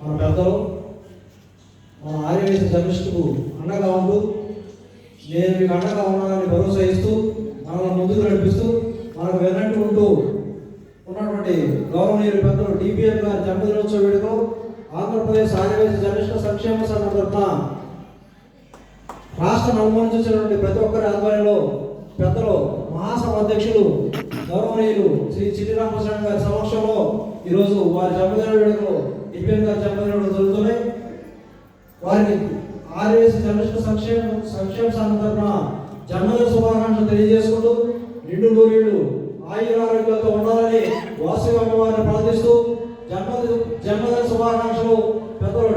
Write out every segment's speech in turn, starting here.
మన పెద్దలు మన ఆర్యవేశ జర్నలిస్టుకు అండగా ఉంటూ నేను మీకు అండగా ఉన్నానని భరోసా ఇస్తూ మనల్ని ముందుకు నడిపిస్తూ మనకు వెన్నట్టు ఉంటూ ఉన్నటువంటి గౌరవనీయులు పెద్దలు డిపిఎం గారి జన్మదినోత్సవ వేడుకలు ఆంధ్రప్రదేశ్ ఆర్యవేశ జర్నలిస్టుల సంక్షేమ సంఘ తరఫున రాష్ట్ర నలుమూల చూసినటువంటి ప్రతి ఒక్కరి ఆధ్వర్యంలో పెద్దలు మహాసభ అధ్యక్షులు గౌరవనీయులు శ్రీ చిట్టి రామకృష్ణ గారి సమక్షంలో ఈరోజు వారి జన్మదిన వేడుకలో డిపిఎం గారి జన్మదిన జరుగుతున్నాయి. వారికి ఆర్ఎస్ జర్నలిస్టు సంక్షేమ సంక్షేమ సంఘం తరఫున జన్మదిన శుభాకాంక్షలు తెలియజేసుకుంటూ నిండు నూరేళ్ళు ఆయుర ఆరోగ్యాలతో ఉండాలని వాసు అమ్మవారిని ప్రార్థిస్తూ జన్మదిన జన్మదిన శుభాకాంక్షలు పెద్దలు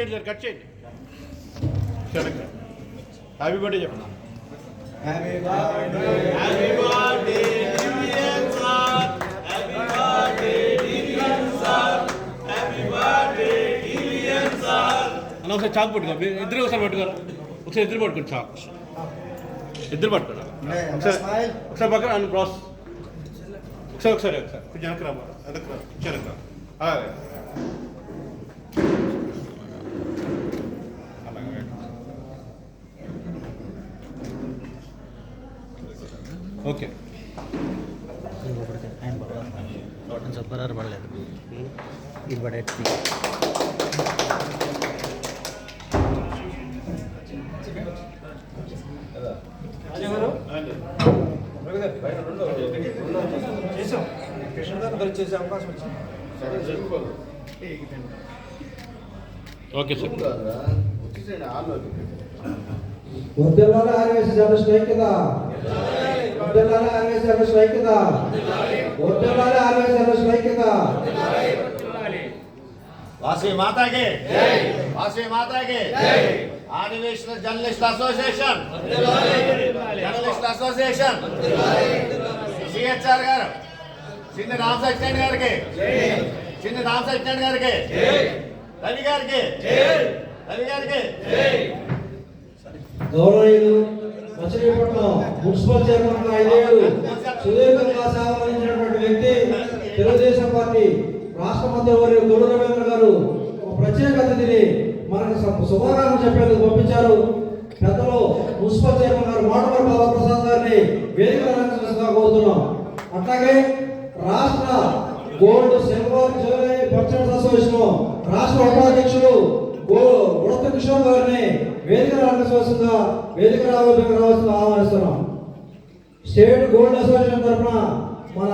చేయండి సార్ కట్ చేయండి సరే హ్యాపీ బర్త్డే చెప్పండి అన్న ఒకసారి చాకు పట్టుకో మీరు ఇద్దరు ఒకసారి పట్టుకోరా ఒకసారి ఇద్దరు పట్టుకోండి చాకు ఇద్దరు పట్టుకోరా ఒకసారి ఒకసారి పక్కన అన్న ప్రాస్ ఒకసారి ఒకసారి ఒకసారి కొంచెం వెనక్కి రా వెనక్కి రా కొంచెం వెనక్కి రా ఓకే. చెప్పరారు పడలేదు ఇది పడే చేసే అవకాశం వచ్చింది ఓకే సార్. వర్ధిల్లాలి ఆర్ఎస్ జర్నలిస్ట్ ఐక్యత వర్ధిల్లాలి ఆర్ఎస్ జర్నలిస్ట్ ఐక్యత వర్ధిల్లాలి ఆర్ఎస్ జర్నలిస్ట్ ఐక్యత వాసవి మాతాకి వాసవి మాతాకి ఆదివేశన journalist association journalist association CHR గారు చిన్న రామ్ సత్యనారాయణ గారికి చిన్న రామ్ సత్యనారాయణ గారికి రవి గారికి రవి గారికి గౌరవనీయులు మచిలీపట్నం మున్సిపల్ చైర్మన్గా ఐదేళ్ళు సుదీర్ఘంగా సేవలందించినటువంటి వ్యక్తి తెలుగుదేశం పార్టీ రాష్ట్ర మంత్రివర్యులు గొర్రె రవీంద్ర గారు ఒక ప్రత్యేక అతిథిని మనకు శుభాకాంక్షలు చెప్పేందుకు పంపించారు. పెద్దలు మున్సిపల్ చైర్మన్ గారు మాటవర బాబాప్రసాద్ గారిని వేదిక కోరుతున్నాం. అట్లాగే రాష్ట్ర gold silver jewellery purchase association రాష్ట్ర ఉపాధ్యక్షులు ఉడత కిషోర్ గారిని వేదిక రావాల్సిందిగా వేదిక రావాల్సిన రావాల్సిందిగా ఆహ్వానిస్తున్నాం. స్టేట్ గోల్డ్ అసోసియేషన్ తరఫున మన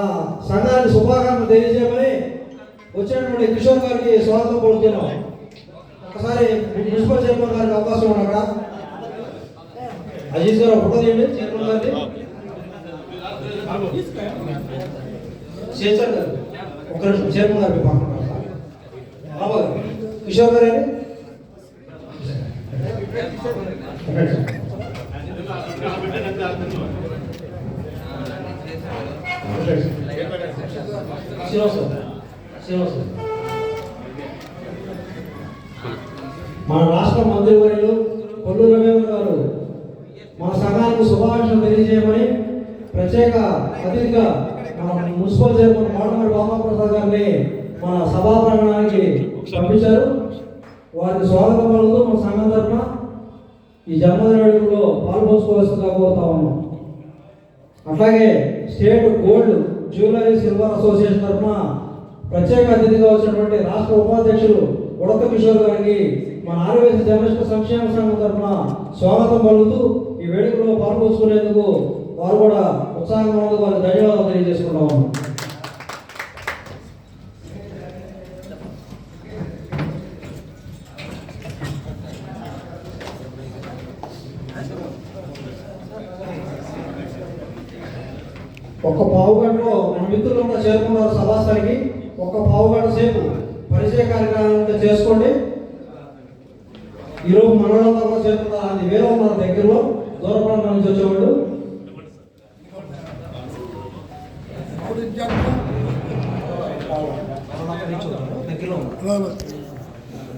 సంఘాన్ని శుభాకాంక్షలు తెలియజేయమని వచ్చినటువంటి కిషోర్ గారికి స్వాగతం కోరుతున్నాం ఒకసారి మున్సిపల్ చైర్మన్ గారికి అవకాశం ఉంది అజీజ్ గారు ఫోటో తీయండి చైర్మన్ గారిది. చేశారు గారు ఒక నిమిషం చైర్మన్ గారికి పక్కన ఉన్నారు. గారు కిషోర్ గారు అండి ఒక నిమిషం. శ్రీనివాస్ గారు. శ్రీనివాస్ గారు. మన రాష్ట్ర మంత్రివర్యులు కొల్లు రవీంద్ర గారు మన సంఘానికి శుభాకాంక్షలు తెలియజేయమని ప్రత్యేక అతిథిగా మన మున్సిపల్ చైర్మన్ మాటమరి బాబాప్రసాద్ గారిని మన సభా ప్రాంగణానికి పంపించారు. వారికి స్వాగతం పలుకుతూ మన సంఘం తరఫున ఈ జన్మదిన వేడుకలో పాల్పంచుకోవాల్సిందిగా కోరుతా ఉన్నాం. అట్లాగే state gold jewellery silver association తరఫున ప్రత్యేక అతిథిగా వచ్చినటువంటి రాష్ట్ర ఉపాధ్యక్షులు ఉడత కిషోర్ గారికి మన ఆర్వేసి జర్నలిస్ట్ సంక్షేమ సంఘం తరఫున స్వాగతం పలుకుతూ ఈ వేడుకలో పాల్పంచుకునేందుకు వారు కూడా ఉత్సాహంగా ఉన్నందుకు వారికి ధన్యవాదాలు తెలియజేసుకుంటాము ఉన్నాం. పావు గంటలో మన మిత్రులు కూడా చేరుకున్నారు సభాస్థలికి. ఒక్క పావు గంట సేపు పరిచయ కార్యక్రమం చేసుకోండి. ఈరోజు మనోళ్ళంతా కూడా చేరుకున్నారు అది వేరే ఉన్నారు దగ్గరలో దూర ప్రాంతం నుంచి వచ్చేవాళ్ళు. దగ్గరలో ఉన్నారు.